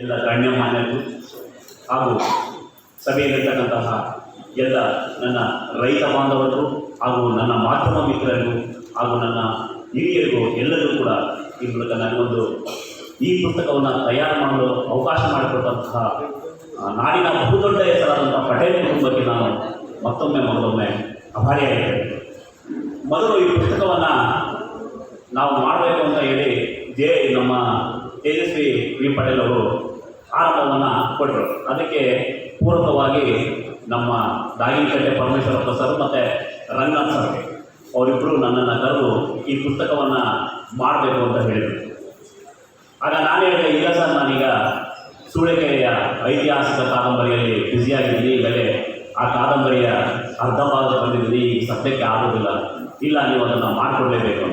ಎಲ್ಲ ಗಣ್ಯಮಾನ್ಯರು ಹಾಗೂ ಸಭೆಯಲ್ಲಿರ್ತಕ್ಕಂತಹ ಎಲ್ಲ ನನ್ನ ರೈತ ಬಾಂಧವರು ಹಾಗೂ ನನ್ನ ಮಾಧ್ಯಮ ಮಿತ್ರರಿಗೂ ಹಾಗೂ ನನ್ನ ಹಿರಿಯರಿಗೂ ಎಲ್ಲರಿಗೂ ಕೂಡ ಈ ಮೂಲಕ ನನಗೊಂದು ಈ ಪುಸ್ತಕವನ್ನು ತಯಾರು ಮಾಡಲು ಅವಕಾಶ ಮಾಡಿಕೊಟ್ಟಂತಹ ನಾಡಿನ ಬಹುದೊಡ್ಡ ಹೆಸರಾದಂಥ ಪಟೇಲ್ ಕುಟುಂಬಕ್ಕೆ ನಾನು ಮತ್ತೊಮ್ಮೆ ಮತ್ತೊಮ್ಮೆ ಅಭಾರಿಯಾಗಿದ್ದೇನೆ. ಮೊದಲು ಈ ಪುಸ್ತಕವನ್ನು ನಾವು ಮಾಡಬೇಕು ಅಂತ ಹೇಳಿ ಜೆ ನಮ್ಮ ತೇಜಸ್ವಿ ವಿ ಪಟೇಲ್ ಅವರು ಆರಂಭವನ್ನು ಕೊಟ್ಟರು. ಅದಕ್ಕೆ ಪೂರಕವಾಗಿ ನಮ್ಮ ದಾಗಿನಕಟ್ಟೆ ಪರಮೇಶ್ವರಪ್ಪ ಸರ್ ಮತ್ತು ರಂಗನಾಥ್ ಸರ್ ಅವರಿಬ್ಬರು ನನ್ನನ್ನು ಕರೆದು ಈ ಪುಸ್ತಕವನ್ನು ಮಾಡಬೇಕು ಅಂತ ಹೇಳಿದರು. ಆಗ ನಾನು ಹೇಳಿದೆ, ಇಲ್ಲ ಸರ್, ನಾನೀಗ ಸೂಳೆಕೆರೆಯ ಐತಿಹಾಸಿಕ ಕಾದಂಬರಿಯಲ್ಲಿ ಬ್ಯುಸಿಯಾಗಿದ್ದೀನಿ ಈಗಲೇ ಆ ಕಾದಂಬರಿಯ ಅರ್ಧ ಭಾಗ ಬಂದಿದ್ದೀನಿ. ಈ ಸದ್ಯಕ್ಕೆ ಆಗೋದಿಲ್ಲ. ಇಲ್ಲ, ನೀವು ಅದನ್ನು ಮಾಡಿಕೊಡ್ಲೇಬೇಕು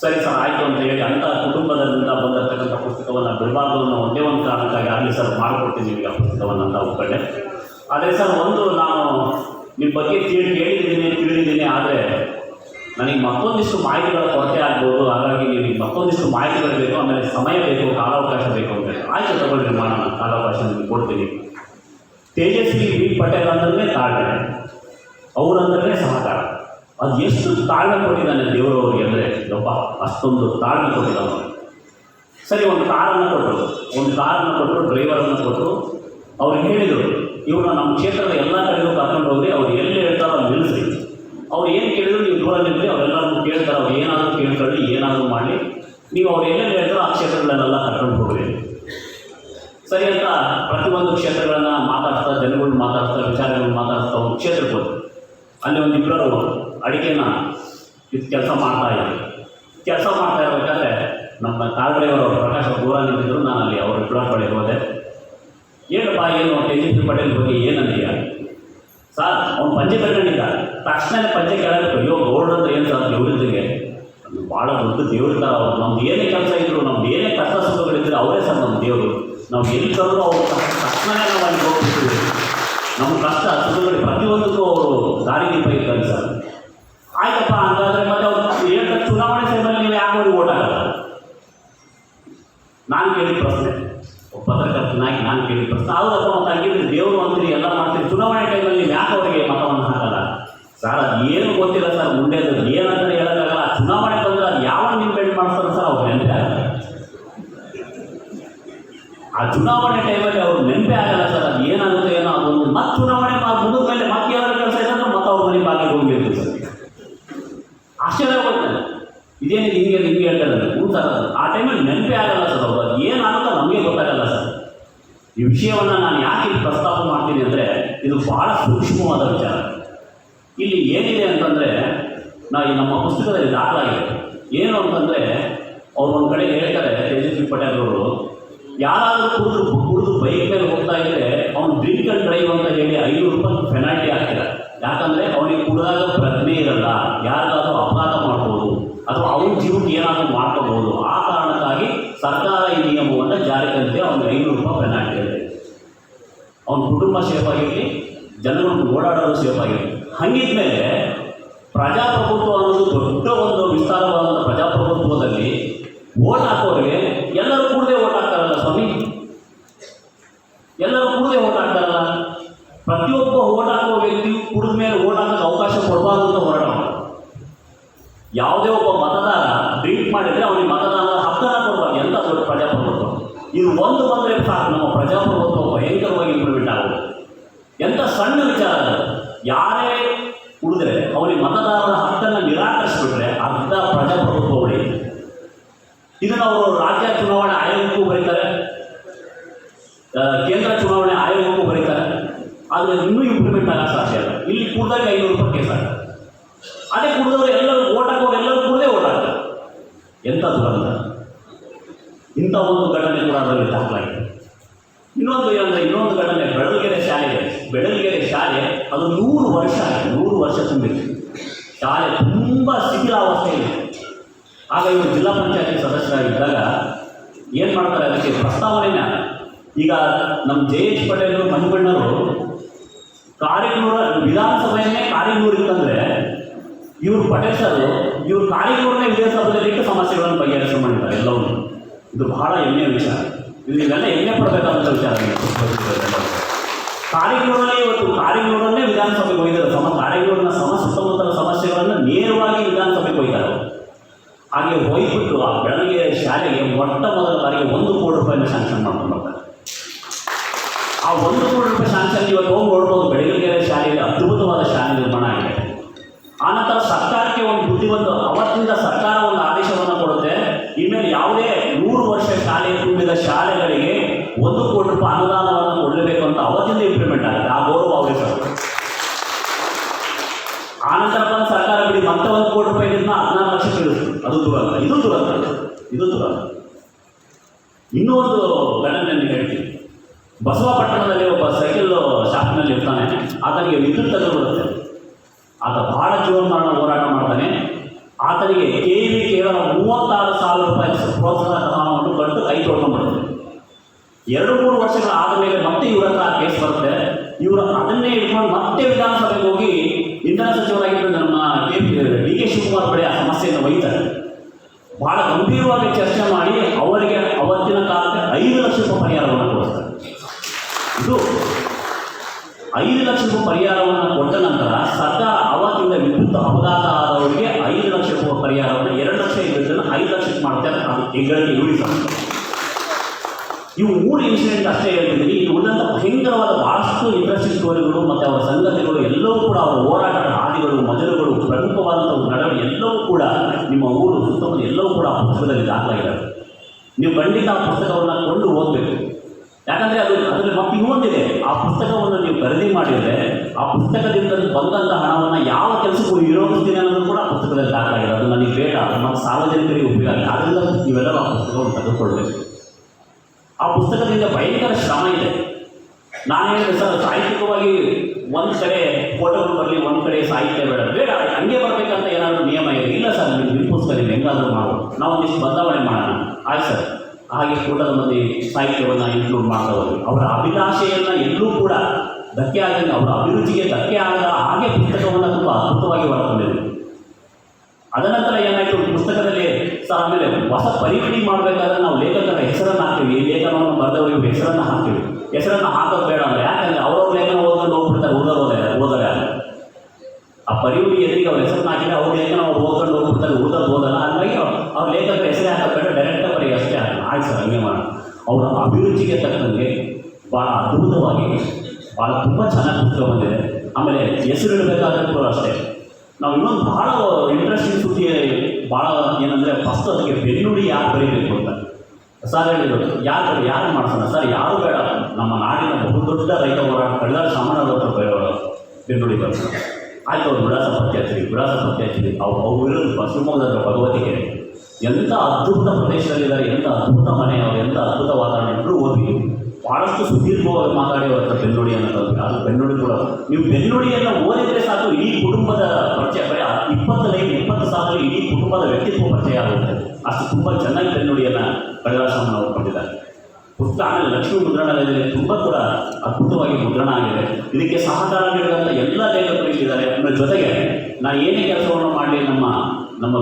ಸರಿ ಸರ್, ಆಯಿತು ಅಂತ ಹೇಳಿ ಅಂಥ ಕುಟುಂಬದಿಂದ ಬಂದಿರತಕ್ಕಂಥ ಪುಸ್ತಕವನ್ನು ಬಿಡಬಾರ್ದು ಅನ್ನೋ ಒಂದೇ ಒಂದು ಕಾರಣಕ್ಕಾಗಿ ಆಗಲಿ ಸರ್ ಮಾಡಿಕೊಡ್ತೀನಿ ನಿಮಗೆ ಆ ಪುಸ್ತಕವನ್ನು ಅಂತ ಒಪ್ಕೊಂಡೆ. ಆದರೆ ಸರ್, ಒಂದು ನಾನು ನಿಮ್ಮ ಬಗ್ಗೆ ತಿಳಿ ಕೇಳಿದ್ದೀನಿ, ತಿಳಿದಿದ್ದೀನಿ, ಆದರೆ ನನಗೆ ಮತ್ತೊಂದಿಷ್ಟು ಮಾಹಿತಿಗಳ ಕೊರತೆ ಆಗ್ಬೋದು. ಹಾಗಾಗಿ ನಿಮಗೆ ಮತ್ತೊಂದಿಷ್ಟು ಮಾಹಿತಿಗಳು ಬೇಕು ಆಮೇಲೆ ಸಮಯ ಬೇಕು, ಕಾಲಾವಕಾಶ ಬೇಕು ಅಂತ ಆಯ್ತು ತಗೊಳ್ಳಿ ಮಾಡೋಣ ಕಾಲಾವಕಾಶ ನಿಮಗೆ ಕೊಡ್ತೀನಿ. ತೇಜಸ್ವಿ ವಿ ಪಟೇಲ್ ಅಂದ್ರೆ ತಾಳ್ಮೆ. ಅವರಂದ್ರೆ ಸಹಕಾರ. ಅದು ಎಷ್ಟು ತಾಳ್ಮೆ ಕೊಟ್ಟಿದ್ದಾನೆ ದೇವರು ಅವರಿಗೆ ಅಂದರೆ ಒಬ್ಬ ಅಷ್ಟೊಂದು ತಾಳ್ಮೆ ಕೊಟ್ಟಿದ್ದಾನೆ. ಸರಿ, ಒಂದು ಕಾರನ್ನು ಕೊಟ್ಟರು. ಒಂದು ಕಾರನ್ನು ಕೊಟ್ಟರು ಡ್ರೈವರನ್ನು ಕೊಟ್ಟರು. ಅವ್ರು ಹೇಳಿದರು ಇವ್ರನ್ನ ನಮ್ಮ ಕ್ಷೇತ್ರದ ಎಲ್ಲ ಕಡೆಗೂ ಕರ್ಕೊಂಡು ಹೋಗಿ ಅವ್ರು ಎಲ್ಲಿ ಹೇಳ್ತಾರೋ ಅಲ್ಲಿ ನಿಲ್ಲಿಸಿ ಅವ್ರು ಏನು ಕೇಳಿದ್ರು ನೀವು ದೂರ ನಿಲ್ಲಿ ಅವರೆಲ್ಲರೂ ಕೇಳ್ತಾರೆ, ಅವ್ರು ಏನಾದರೂ ಕೇಳ್ಕೊಳ್ಳಿ, ಏನಾದರೂ ಮಾಡಿ ನೀವು ಅವ್ರು ಎಲ್ಲೆಲ್ಲಿ ಹೇಳ್ತಾರೋ ಆ ಕ್ಷೇತ್ರಗಳನ್ನೆಲ್ಲ ಕರ್ಕೊಂಡು ಹೋಗ್ರಿ. ಸರಿ ಅಂತ ಪ್ರತಿಯೊಂದು ಕ್ಷೇತ್ರಗಳನ್ನು ಮಾತಾಡ್ತಾ ಜನಗಳನ್ನ ಮಾತಾಡ್ತಾ ವಿಚಾರಗಳನ್ನ ಮಾತಾಡ್ತಾ ಒಂದು ಕ್ಷೇತ್ರಕ್ಕೆ ಹೋದ್ರು. ಅಲ್ಲಿ ಒಂದು ಇಬ್ಬರು ಅಡಿಕೆನ ಇದು ಕೆಲಸ ಮಾಡ್ತಾ ಇದ್ದಾರೆ ಕೆಲಸ ನಮ್ಮ ತಾಳ್ಮೆಯವರು ಪ್ರಕಾಶ್ ದೂರ ನಿಂತಿದ್ರು ನಾನು ಅಲ್ಲಿ ಅವ್ರ ವಿಪ್ಲವ ಬಳಿ ಹೋದೆ. ಏನಪ್ಪ, ಏನು ತೇಜಸ್ವಿ ಪಟೇಲ್ ಬಗ್ಗೆ ಏನಂದೀಯ? ಸರ್, ಅವ್ನು ಪಂಚೆ ಕರ್ಕೊಂಡಿದ್ದ. ತಕ್ಷಣ ಪಂಚೆ ಕೇಳಬೇಕು. ಅಯ್ಯೋ ಗೋಲ್ಡ್ ಅಂದ್ರೆ ಏನು ಸರ್ ದೇವ್ರಿದ್ದಿಗೆ ಭಾಳ ದೊಡ್ಡ ದೇವ್ರ ಥರ ಅವ್ರು. ನಮ್ದು ಏನೇ ಕೆಲಸ ಇದ್ರು, ನಮ್ದು ಏನೇ ಕಷ್ಟ ಸುಖಗಳಿದ್ರು ಅವರೇ ಸರ್ ನಮ್ಮ ದೇವರು. ನಾವು ಎಲ್ಲಿ ತಂದ್ರು ಅವ್ರು ತಕ್ಷಣವೇ ನಾವು ಅಲ್ಲಿ ನಮ್ಮ ಕಷ್ಟ, ಸುಖಗಳು ಪ್ರತಿಯೊಂದಕ್ಕೂ ಅವರು ದಾರಿ ದೀಪ ಇದ್ದಾರೆ ಸರ್. ಆಯ್ತಪ್ಪ, ಹಂಗಾದ್ರೆ ಮತ್ತೆ ಅವ್ರು ಹೇಳ್ತಾರೆ, ಚುನಾವಣೆ ಸಮಯದಲ್ಲಿ ನೀವು ಯಾಕೆ ಓಟ್ ನಾನು ಕೇಳಿದ ಪ್ರಶ್ನೆ. ಒಬ್ಬ ಪತ್ರಕರ್ತನಾಗಿ ನಾನು ಕೇಳಿದ ಪ್ರಶ್ನೆ. ಹೌದಪ್ಪ ಮತ್ತೆ ತಂಗಿದ್ರೆ ದೇವರು ಅಂತೀರಿ ಎಲ್ಲ ಮಾಡ್ತೀರಿ. ಚುನಾವಣೆ ಟೈಮಲ್ಲಿ ಯಾಕೆ ಅವರಿಗೆ ಮತವನ್ನು ಹಾಕಲ್ಲ? ಸರ್, ಅದು ಏನು ಗೊತ್ತಿಲ್ಲ ಸರ್. ಮುಂದೆ ಏನಂತ ಹೇಳೋಕ್ಕಾಗಲ್ಲ. ಚುನಾವಣೆ ಬಂದ್ರೆ ಅದು ಯಾವ ಬೆಳೆ ಮಾಡ್ತಾರೆ ಸರ್? ಅವ್ರು ನೆನಪೇ ಆಗಲ್ಲ. ಆ ಚುನಾವಣೆ ಟೈಮಲ್ಲಿ ಅವ್ರು ನೆನಪೇ ಆಗಲ್ಲ ಸರ್. ಅದು ಏನಾಗುತ್ತೆ, ಏನೋ ಅದೊಂದು ಮತ್ತೆ ಚುನಾವಣೆ ಮುಗಿದ ಮೇಲೆ ಮತ್ತೆ ಯಾರು ಕೆಲಸ ಇದೆ ಅಂದ್ರೆ ಮತ್ತೆ ಅವ್ರ ಮನೆ ಬಾಗಿ ಹೋಗಿರ್ತೀವಿ ಸರ್. ಆಶ್ಚರ್ಯ ಗೊತ್ತಿಲ್ಲ ಇದೇನಿದೆ ಹಿಂಗೆ ಹಿಂಗೆ ಹೇಳ್ತಾರೆ ಸರ್ ಆ ಟೈಮಲ್ಲಿ ನೆನಪೇ ಆಗಲ್ಲ ಸರ್ ಅವರು ಅದು ಏನಾಗುತ್ತೋ ನಮಗೆ ಗೊತ್ತಾಗಲ್ಲ ಸರ್ ಈ ವಿಷಯವನ್ನು ನಾನು ಯಾಕೆ ಪ್ರಸ್ತಾಪ ಮಾಡ್ತೀನಿ ಅಂದರೆ ಇದು ಬಹಳ ಸೂಕ್ಷ್ಮವಾದ ವಿಚಾರ. ಇಲ್ಲಿ ಏನಿದೆ ಅಂತಂದರೆ ನಾವು ಈ ನಮ್ಮ ಪುಸ್ತಕದಲ್ಲಿ ದಾಖಲಾಗಿದೆ. ಏನು ಅಂತಂದರೆ, ಅವ್ರು ಒಂದು ಕಡೆ ಹೇಳ್ತಾರೆ, ತೇಜಸ್ವಿ ಪಟೇಲ್ ಅವರು, ಯಾರಾದರೂ ಕುಡಿದು ಕುಡಿದು ಬೈಕ್ ಮೇಲೆ ಹೋಗ್ತಾ ಇದ್ರೆ ಅವ್ನು ಡ್ರಿಂಕ್ ಅಂಡ್ ಡ್ರೈವ್ ಅಂತ ಹೇಳಿ ಐನೂರು ರೂಪಾಯಿ ಪೆನಾಲ್ಟಿ ಹಾಕ್ತಾರೆ. ಯಾಕಂದರೆ ಅವನಿಗೆ ಕುಡಿದಾಗ ಪ್ರಜ್ಞೆ ಇರಲ್ಲ ಯಾರಾದರೂ ಅಪಘಾತ ಮಾಡ್ಬೋದು, ಅಥವಾ ಅವನ ಜೀವಕ್ಕೆ ಏನಾದರೂ ಮಾಡ್ಕೋಬೋದು ನಿಯಮವನ್ನು ಜಾರಿ ತಂದಿದೆ ಅವನು ಐನೂರು ರೂಪಾಯಿ ಪೆನಾಲ್ಟಿ ಇದೆ. ಅವನ ಕುಟುಂಬ ಸೇಫ್ ಆಗಿರಲಿ ಜನರು ಓಡಾಡೋದು ಸೇಫ್ ಆಗಿರಲಿ. ಹಂಗಿದ್ಮೇಲೆ ಪ್ರಜಾಪ್ರಭುತ್ವ ಅನ್ನೋದು ದೊಡ್ಡ ಒಂದು ವಿಸ್ತಾರವಾದಂಥ ಪ್ರಜಾಪ್ರಭುತ್ವದಲ್ಲಿ ಓಟ್ ಹಾಕೋರಿಗೆ ಎಲ್ಲರೂ ಕೂಡದೆ ಓಟ್ ಹಾಕ್ತಾರಲ್ಲ ಸ್ವಾಮಿ. ಎಲ್ಲರೂ ಕೂಡದೆ ಓಟ್ ಹಾಕ್ತಾರಲ್ಲ ಪ್ರತಿಯೊಬ್ಬ ಓಟ್ ಹಾಕುವ ವ್ಯಕ್ತಿಯು ಕುಡಿದ ಮೇಲೆ ಓಟ್ ಹಾಕೋಕ್ಕೆ ಅವಕಾಶ ಕೊಡಬಾರ್ದು ಅಂತ ಹೋರಾಟ ಯಾವುದೇ ಒಂದು ಬಂದರೆ ಸಾಕು ನಮ್ಮ ಪ್ರಜಾಪ್ರಭುತ್ವ ಭಯಂಕರವಾಗಿ ಇಂಪ್ರೂವ್ಮೆಂಟ್ ಆಗೋದು ಎಂಥ ಸಣ್ಣ ವಿಚಾರ ಯಾರೇ ಉಳಿದ್ರೆ, ಅವರಿಗೆ ಮತದಾರರ ಹಕ್ಕನ್ನು ನಿರಾಕರಿಸಿಬಿಟ್ರೆ ಅರ್ಧ ಪ್ರಜಾಪ್ರಭುತ್ವ ಉಳಿಯುತ್ತೆ. ಇದನ್ನು ಅವರು ರಾಜ್ಯ ಚುನಾವಣೆ ಆಯೋಗಕ್ಕೂ ಬರೀತಾರೆ. ಕೇಂದ್ರ ಚುನಾವಣೆ ಆಯೋಗಕ್ಕೂ ಬರೀತಾರೆ. ಆದರೆ ಇನ್ನೂ ಇಂಪ್ಲಿಮೆಂಟ್ ಆಗೋ ಸಾಧ್ಯ ಇಲ್ಲ. ಇಲ್ಲಿ ಕುಡ್ದಾಗ ಐನೂರು ರೂಪಾಯಿ ಕೇಸ್ ಆಗ್ತದೆ. ಅದೇ ಕುಡಿದವರು ಎಲ್ಲರೂ, ಓಟ್ ಹಾಕೋರು ಎಲ್ಲರೂ ಕುಡದೆ ಓಟ್ ಹಾಕ್ತಾರೆ. ಎಂಥ ದುರಂತ. ಇಂಥ ಒಂದು ಘಟನೆ ಕೂಡ ಅದರಲ್ಲಿ ದಾಖಲಾಗಿದೆ. ಇನ್ನೊಂದು ಏನಂದರೆ, ಇನ್ನೊಂದು ಘಟನೆ ಬೆಳಗೆರೆ ಶಾಲೆ ಬೆಳಲ್ಗೆರೆ ಶಾಲೆ, ಅದು ನೂರು ವರ್ಷ ನೂರು ವರ್ಷ ತುಂಬಿತ್ತು ಶಾಲೆ ತುಂಬ ಇದೆ. ಆಗ ಇವರು ಜಿಲ್ಲಾ ಪಂಚಾಯತಿ ಸದಸ್ಯರಾಗಿದ್ದಾಗ ಏನು ಮಾಡ್ತಾರೆ ಅದಕ್ಕೆ ಪ್ರಸ್ತಾವನೆಯ ಈಗ ನಮ್ಮ ಜಯೇಶ್ ಪಟೇಲ್ ಮಂಜುಬಣ್ಣರು ಕಾರಿನೂರ, ವಿಧಾನಸಭೆಯನ್ನೇ ಕಾರಿನೂರು ಇತ್ತಂದರೆ ಇವರು ಪಟೇಲ್ ಸರ್, ಇವರು ಕಾರಿನೂರನೇ ವಿಧಾನಸಭೆಯಲ್ಲಿ ಇಟ್ಟು ಸಮಸ್ಯೆಗಳನ್ನು ಬಗೆಹರಿಸಿ ಮಾಡಿದ್ದಾರೆ ಎಲ್ಲವನ್ನೂ. ಇದು ಬಹಳ ಹೆಮ್ಮೆಯ ವಿಚಾರ ನೀವೆಲ್ಲ ಹೆಮ್ಮೆ ಪಡಬೇಕಾದಂಥ ವಿಚಾರ ಕಾರ್ಯಕ್ರಮದಲ್ಲಿ ಇವತ್ತು ಕಾರಿಗಳಲ್ಲೇ ವಿಧಾನಸಭೆಗೆ ಹೋಗಿದ್ದಾರೆ. ಸಮ ಕಾರಿಗಳನ್ನ ಸಮ ಸುತ್ತಮುತ್ತಲ ಸಮಸ್ಯೆಗಳನ್ನು ನೇರವಾಗಿ ವಿಧಾನಸಭೆಗೆ ಹೋಗಿದ್ದಾರೆ. ಹಾಗೆ ಹೋಗಿಬಿಟ್ಟು ಆ ಬೆಳಗ್ಗೆ ಶಾಲೆಗೆ ಮೊಟ್ಟ ಮೊದಲ ಬಾರಿಗೆ ಒಂದು ಕೋಟಿ ರೂಪಾಯಿನ ಸ್ಯಾಂಕ್ಷನ್ ಮಾಡ್ಕೊಂಡು ಆ ಒಂದು ಕೋಟಿ ರೂಪಾಯಿ ಸ್ಯಾಂಕ್ಷನ್ ಇವತ್ತು ಹೋಗಿ ನೋಡ್ಬೋದು. ಬೆಳಗ್ಗೆ ಶಾಲೆಯಲ್ಲಿ ಅದ್ಭುತವಾದ ಶಾಲೆ ನಿರ್ಮಾಣ ಆಗಿದೆ. ಆನಂತರ ಸರ್ಕಾರಕ್ಕೆ ಒಂದು ಬುದ್ಧಿವಂತ ಬಂದು ಅವತ್ತಿಂದ ಸರ್ಕಾರ ಒಂದು ಆದೇಶವನ್ನು ಕೊಡುತ್ತೆ. ಇನ್ಮೇಲೆ ಯಾವುದೇ ಶಾಲೆ ತುಂಬಿದ ಶಾಲೆಗಳಿಗೆ ಒಂದು ಕೋಟಿ ರೂಪಾಯಿ ಅನುದಾನವನ್ನು ಕೊಡಲೇಬೇಕು ಅಂತ ಅವತ್ತಿಂದ ಇಂಪ್ಲಿಮೆಂಟ್ ಆಗುತ್ತೆ. ಆ ಗೌರವ ಅವರೇ ಆನಂತರ ಬಂದ ಸರ್ಕಾರ ಬಿಡಿ, ಮತ್ತೆ ಒಂದು ಕೋಟಿ ರೂಪಾಯಿ ಹದಿನಾರು ಇಳಿಸ್ತು ಅದು ದುರಂತ. ಇದು ದುರಂತ. ಇದು ದುರಂತ. ಇನ್ನೂ ಒಂದು ಘಟನೆ ಹೇಳ್ತೀನಿ. ಬಸವಪಟ್ಟಣದಲ್ಲಿ ಒಬ್ಬ ಸೈಕಲ್ ಶಾಪ್ನಲ್ಲಿ ಇರ್ತಾನೆ. ಆತನಿಗೆ ವಿದ್ಯುತ್ ತಗೊಳ್ಳುತ್ತೆ ಬರುತ್ತೆ. ಆತ ಬಹಳ ಜೀವನಮರಣ ಹೋರಾಟ ಮಾಡ್ತಾನೆ. ಆತನಿಗೆ ಕೇಳಿ ಕೇವಲ ಮೂವತ್ತಾರು ಸಾವಿರ ರೂಪಾಯಿ ಪ್ರೋತ್ಸಾಹ ಧನವನ್ನು ಕಟ್ಟು ಕೈ ತೊಳ್ಕೊಂಡ್ಬಿಡುತ್ತೆ ಎರಡು ಮೂರು ವರ್ಷಗಳ ಆದ ಮೇಲೆ ಮತ್ತೆ ಹತ್ರ ಕೇಸ್ ಬರುತ್ತೆ. ಇವರು ಅದನ್ನೇ ಇಟ್ಕೊಂಡು ಮತ್ತೆ ವಿಧಾನಸಭೆಗೆ ಹೋಗಿ ಇಂಧನ ಸಚಿವರಾಗಿದ್ದ ನಮ್ಮ ಡಿ ಕೆ ಶಿವಕುಮಾರ್ ಬಳಿ ಆ ಸಮಸ್ಯೆಯನ್ನು ಒಯ್ತಾರೆ ಬಹಳ ಗಂಭೀರವಾಗಿ ಚರ್ಚೆ ಮಾಡಿ ಅವರಿಗೆ ಅವತ್ತಿನ ಕಾಲಕ್ಕೆ ಐದು ಲಕ್ಷ ರೂಪಾಯಿ ಪರಿಹಾರವನ್ನು ಕೊಡಿಸ್ತಾರೆ ಇದು ಐದು ಲಕ್ಷ ರೂಪಾಯಿ ಪರಿಹಾರವನ್ನು ಕೊಟ್ಟ ನಂತರ ಸರ್ಕಾರ ಅವತ್ತಿಂದ ವಿದ್ಯುತ್ ಅಪಘಾತ ಆದವರಿಗೆ ಐದು ಲಕ್ಷ ರೂಪಾಯಿ ಪರಿಹಾರವನ್ನು ಎರಡು ಲಕ್ಷ ಇದ್ದದನ್ನು ಐದು ಲಕ್ಷಕ್ಕೆ ಮಾಡ್ತಾರೆ ಅದು ಇವರಿಗೆ ಸಮಸ್ಯೆ ಇವು ಮೂರು ಇನ್ಸಿಡೆಂಟ್ ಅಷ್ಟೇ ಹೇಳ್ತಿದ್ದೀನಿ ಇದು ಉಳಿದಂಥ ಭಯಂಕರವಾದ ಭಾಳಷ್ಟು ಇಂಟ್ರೆಸ್ಟಿಂಗ್ ಸ್ಟೋರಿಗಳು ಮತ್ತು ಅವರ ಸಂಗತಿಗಳು ಎಲ್ಲವೂ ಕೂಡ ಅವರ ಹೋರಾಟದ ಹಾದಿಗಳು ಮಜಲುಗಳು ಪ್ರಮುಖವಾದಂಥ ನಡವಳಿ ಎಲ್ಲವೂ ಕೂಡ ನಿಮ್ಮ ಊರು ಸುತ್ತಮುತ್ತ ಎಲ್ಲವೂ ಕೂಡ ಆ ಪುಸ್ತಕದಲ್ಲಿ ದಾಖಲಾಗಿದ್ದಾರೆ ನೀವು ಖಂಡಿತ ಆ ಪುಸ್ತಕವನ್ನು ಕೊಂಡು ಓದಬೇಕು. ಯಾಕಂದರೆ ಅದು ಅದರಲ್ಲಿ ಮತ್ತೆ ಇನ್ನೊಂದಿದೆ. ಆ ಪುಸ್ತಕವನ್ನು ನೀವು ಖರೀದಿ ಮಾಡಿದರೆ ಆ ಪುಸ್ತಕದಿಂದ ಬಂದಂಥ ಹಣವನ್ನು ಯಾವ ಕೆಲಸಕ್ಕೂ ವಿರೋಧಿಸ್ತೀನಿ ಅನ್ನೋದು ಕೂಡ ಆ ಪುಸ್ತಕದಲ್ಲಿ ದಾಖಲಾಗಿದೆ. ಅದು ನನಗೆ ಬೇಡ ಮತ್ತು ಸಾರ್ವಜನಿಕರಿಗೆ ಉಪಯೋಗ ಆದ್ದರಿಂದ ನೀವೆಲ್ಲರೂ ಆ ಪುಸ್ತಕವನ್ನು ತೆಗೆದುಕೊಳ್ಬೇಕು ಆ ಪುಸ್ತಕದಿಂದ ಭಯಂಕರ ಶ್ರಮ ಇದೆ. ನಾನು ಹೇಳಿದೆ ಸರ್, ಸಾಹಿತ್ಯಿಕವಾಗಿ ಒಂದು ಕಡೆ ಫೋಟೋಗಳು ಬರಲಿ, ಒಂದು ಕಡೆ ಸಾಹಿತ್ಯ ಬೇಡ. ಬೇಡ, ಹಂಗೆ ಬರಬೇಕಂತ ಏನಾದರೂ ನಿಯಮ ಇದೆ? ಇಲ್ಲ ಸರ್ ನೀವು ನಿಮ್ಮ ಪುಸ್ತಕ ನೀವು ಹೆಂಗಾದರೂ ಮಾಡು ನಾವು ಒಂದಿಷ್ಟು ಬದಲಾವಣೆ ಮಾಡೋಣ. ಆಯ್ತು ಸರ್. ಹಾಗೆ ಕೂಡ ಮಂದಿ ಸಾಹಿತ್ಯವನ್ನು ಇನ್ಕ್ಲೂಡ್ ಮಾಡ್ತಾ ಅವರ ಅಭಿಲಾಷೆಯನ್ನು ಎಲ್ಲೂ ಕೂಡ ಧಕ್ಕೆ ಆಗಲಿ ಅವರ ಅಭಿರುಚಿಗೆ ಧಕ್ಕೆ ಆಗದ ಹಾಗೆ ಪುಸ್ತಕವನ್ನು ತುಂಬ ಅದ್ಭುತವಾಗಿ ಹೊರತಂದಿದೆ. ಅದನಂತರ ಏನಾಯಿತು? ಪುಸ್ತಕದಲ್ಲಿ ಸಹ ಆಮೇಲೆ ಹೊಸ ಪರಿಪಡಿ ಮಾಡಬೇಕಾದ್ರೆ ನಾವು ಲೇಖಕರ ಹೆಸರನ್ನು ಹಾಕ್ತೀವಿ. ಈ ಲೇಖನವನ್ನು ಬರೆದವರಿಗೆ ಹೆಸರನ್ನು ಹಾಕ್ತೀವಿ. ಹೆಸರನ್ನು ಹಾಕೋದು ಬೇಡ ಅಂದರೆ ಯಾಕಂದರೆ ಅವ್ರವ್ರ ಲೇಖನ ಓದೋದು ಹೋಗ್ಬಿಡ್ತಾರೆ, ಓದರೆ ಓದರೆ ಆ ಪರಿಹುಡಿ ಎದುರಿಗೆ ಅವ್ರ ಹೆಸರನ್ನ ಹಾಕಿದ್ರೆ ಅವ್ರ ಲೇಖನ ಅವ್ರು ಓದ್ಕೊಂಡು ಹೋಗ್ಬಿಡ್ತಾರೆ ಓದೋದು ಓದಲ್ಲ ಹಾಗಾಗಿ ಅವ್ರ ಲೇಖಕರ ಹೆಸರೇ ಹಾಕೋದು ಬೇಡ ಡೈರೆಕ್ಟ್ ಅವರಿಗೆ ಅಷ್ಟೇ ಹಾಕೋಣ ಆಯ್ತು ಸರ್ ಹಂಗೆ ಮಾಡೋಣ ಅವರ ಅಭಿರುಚಿಗೆ ತಕ್ಕಂತೆ ಭಾಳ ಅದ್ಭುತವಾಗಿ ಭಾಳ ತುಂಬ ಚೆನ್ನಾಗಿ ಪುಸ್ತಕ ಬಂದಿದೆ. ಆಮೇಲೆ ಹೆಸರು ಇಡಬೇಕಾದ್ರೂ ಅಷ್ಟೇ. ನಾವು ಇನ್ನೊಂದು ಭಾಳ ಇಂಟ್ರೆಸ್ಟಿಂಗ್ ಸುದ್ದಿ ಭಾಳ ಏನಂದರೆ ಫಸ್ಟ್ ಅದಕ್ಕೆ ಬೆನ್ನುಡಿ ಯಾರು ಬರೀಬೇಕು ಅಂತ. ಸರ್ ಹೇಳಿದ್ರು, ಯಾರು ಯಾರು ಮಾಡ್ಸೋಣ? ಸರ್, ಯಾರು ಬೇಡ. ನಮ್ಮ ನಾಡಿನ ಬಹುದೊಡ್ಡ ರೈತ ಹೋರಾಟ ಕಳ್ಳರ ಸಾಮಾನ್ಯದ ಹತ್ರ ಬೆನ್ನುಡಿ ಬರ್ಸೋಣ ಆಯ್ತು, ಅವ್ರು ವಿಳಾಸ ಪತ್ತೆ ಹಚ್ಚಿರಿ ವಿಳಾಸ ಪತ್ತೆ ಹಚ್ಚಿರಿ ಅವ್ರು ಅವ್ರು ಇರೋದು ಶಿವಮೊಗ್ಗದ ಭಗವತಿಗೆ. ಎಂಥ ಅದ್ಭುತ ಪ್ರದೇಶದಲ್ಲಿದ್ದಾರೆ, ಎಂಥ ಅದ್ಭುತ ಮನೆ, ಅವರು ಎಂಥ ಅದ್ಭುತ ವಾತಾವರಣ ಎಲ್ಲರೂ ಓದಿ ಭಾಳಷ್ಟು ಸುದೀರ್ಘವಾಗಿ ಮಾತಾಡಿ ಅವರ ಬೆನ್ನುಡಿ ಅನ್ನೋದು ಅದು. ಬೆನ್ನುಡಿ ಕೂಡ. ನೀವು ಬೆನ್ನುಡಿಯನ್ನು ಓದಿದರೆ ಸಾಕು, ಇಡೀ ಕುಟುಂಬದ ಪರಿಚಯ. ಬರೀ ಇಪ್ಪತ್ತು ಲೈನ್ ಇಪ್ಪತ್ತು ಸಾವಿರ ಇಡೀ ಕುಟುಂಬದ ವ್ಯಕ್ತಿತ್ವ ಪರಿಚಯ ಆಗುತ್ತೆ. ಅಷ್ಟು ತುಂಬ ಚೆನ್ನಾಗಿ ಬೆನ್ನುಡಿಯನ್ನು ಪ್ರದರ್ಶನ ಅವರು ಪಡೆದಿದ್ದಾರೆ ಪುಸ್ತಕ ಆಮೇಲೆ ಲಕ್ಷ್ಮೀ ಮುದ್ರಣದಲ್ಲಿ ತುಂಬ ಕೂಡ ಅದ್ಭುತವಾಗಿ ಮುದ್ರಣ ಆಗಿದೆ. ಇದಕ್ಕೆ ಸಹಕಾರ ನೀಡುವಂಥ ಎಲ್ಲ ಲೇಖಕರು ಇದ್ದಾರೆ ನಮ್ಮ ಜೊತೆಗೆ ನಾನು ಏನೇ ಕೆಲಸವನ್ನು ಮಾಡಲಿ ನಮ್ಮ ನಮ್ಮ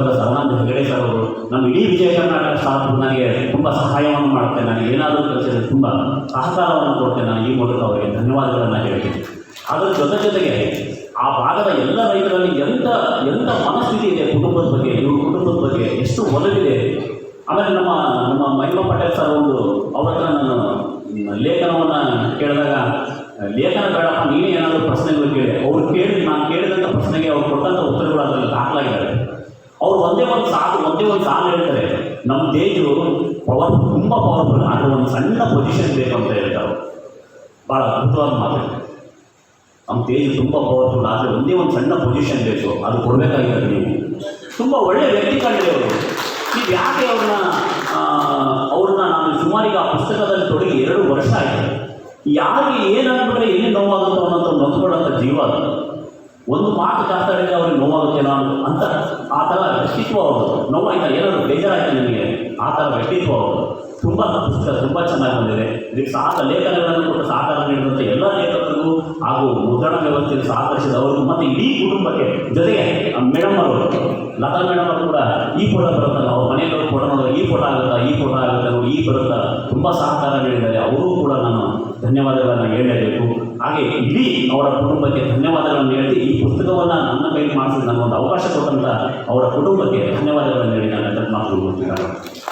ಆದ ಸದಾನಂದ ಹೆಗಡೆ ಸರ್ ಅವರು ನಮ್ಮ ಇಡೀ ವಿಜಯ ಕರ್ನಾಟಕ ಸ್ಟಾಫ್ ನನಗೆ ತುಂಬ ಸಹಾಯವನ್ನು ಮಾಡುತ್ತೆ. ನನಗೆ ಏನಾದರೂ ಕಲಿಸಿದ್ರೆ ತುಂಬ ಸಹಕಾರವನ್ನು ಕೊಡ್ತೇನೆ ನಾನು ಈ ಮೂಲಕ ಅವರಿಗೆ ಧನ್ಯವಾದಗಳನ್ನು ಹೇಳ್ತೀನಿ. ಅದರ ಜೊತೆ ಜೊತೆಗೆ ಆ ಭಾಗದ ಎಲ್ಲ ರೈತರಲ್ಲಿ ಎಂಥ ಎಂಥ ಮನಸ್ಥಿತಿ ಇದೆ ಕುಟುಂಬದ ಬಗ್ಗೆ, ಇವ್ರ ಕುಟುಂಬದ ಬಗ್ಗೆ, ಎಷ್ಟು ಒಲವಿದೆ. ಆಮೇಲೆ ಭಾಳ ಅದ್ಭುತವಾದ ಮಾತು ನಮ್ಮ ತೇಜು ತುಂಬ ಪವರ್ಫುಲ್ ಆದರೆ ಒಂದೇ ಒಂದು ಸಣ್ಣ ಪೊಸಿಷನ್ ಬೇಕು. ಅದು ಕೊಡಬೇಕಾಗಿರೋದು ನೀವು. ತುಂಬ ಒಳ್ಳೆಯ ವ್ಯಕ್ತಿ ಕಂಡಿದೆ ಅವರು. ನೀವು ಯಾಕೆ ಅವ್ರನ್ನ ಅವ್ರನ್ನ ನಾನು ಸುಮಾರಿಗೆ ಆ ಪುಸ್ತಕದಲ್ಲಿ ತೊಡಗಿ ಎರಡು ವರ್ಷ ಆಯಿತು. ಯಾರಿಗೆ ಏನಾಗ್ಬಿಟ್ರೆ ಎಲ್ಲಿ ನೋವಾಗುತ್ತೋ ಅನ್ನೋಂಥ ನೊಂದ್ಕೊಳ್ಳೋಂಥ ಜೀವ ಅದು. ಒಂದು ಮಾತು ಮಾತಾಡಿದ್ರೆ ಅವ್ರಿಗೆ ನೋವಾಗುತ್ತೆ ನಾನು ಅಂತ ಆ ಥರ ವ್ಯಕ್ತಿತ್ವ ಅವರು ನೋವಾಯ್ತಾ? ಏನಾದರೂ ಬೇಜಾರಾಯ್ತು ನಿಮಗೆ? ಆ ಥರ ವ್ಯಕ್ತಿತ್ವ ಅವ್ರದ್ದು. ತುಂಬ ಪುಸ್ತಕ, ತುಂಬ ಚೆನ್ನಾಗಿ ಬಂದಿದೆ. ಇದಕ್ಕೆ ಸಾಕ ಲೇಖನಗಳನ್ನು ಕೊಟ್ಟು ಸಹಕಾರ ನೀಡಿದಂಥ ಎಲ್ಲ ಲೇಖಕರಿಗೂ ಹಾಗೂ ಮುದ್ರಣ ಸಹಕರಿಸಿದ ಸಹಕರಿಸಿದವರು ಮತ್ತು ಇಡೀ ಕುಟುಂಬಕ್ಕೆ ಜೊತೆಗೆ ಮೇಡಮ್ ಅವರು, ಲತಾ ಮೇಡಮ್ ಅವರು ಕೂಡ ಈ ಫೋಟೋ ಬರುತ್ತಲ್ಲ ಅವ್ರ ಮನೆಯಲ್ಲೂ ಫೋಟೋ ನೋಡಿದ್ರೆ ಈ ಫೋಟೋ ಆಗುತ್ತಾ? ಈ ಫೋಟೋ ಆಗುತ್ತಾ ಈ ಬರುತ್ತಾ? ತುಂಬ ಸಹಕಾರ ನೀಡಿದ್ದಾರೆ. ಅವರು ಕೂಡ ನಾನು ಧನ್ಯವಾದಗಳನ್ನು ಹೇಳಲೇಬೇಕು. ಹಾಗೆ ಇಡೀ ಅವರ ಕುಟುಂಬಕ್ಕೆ ಧನ್ಯವಾದಗಳನ್ನು ಹೇಳಿ ಈ ಪುಸ್ತಕವನ್ನು ನನ್ನ ಕೈಲಿ ಮಾಡಿಸಿ, ನನಗೊಂದು ಅವಕಾಶ ಕೊಟ್ಟಂತ ಅವರ ಕುಟುಂಬಕ್ಕೆ ಧನ್ಯವಾದಗಳನ್ನು ಹೇಳಿ ನಾನು ಮಾತು ಮುಗಿಸ್ತೀನಿ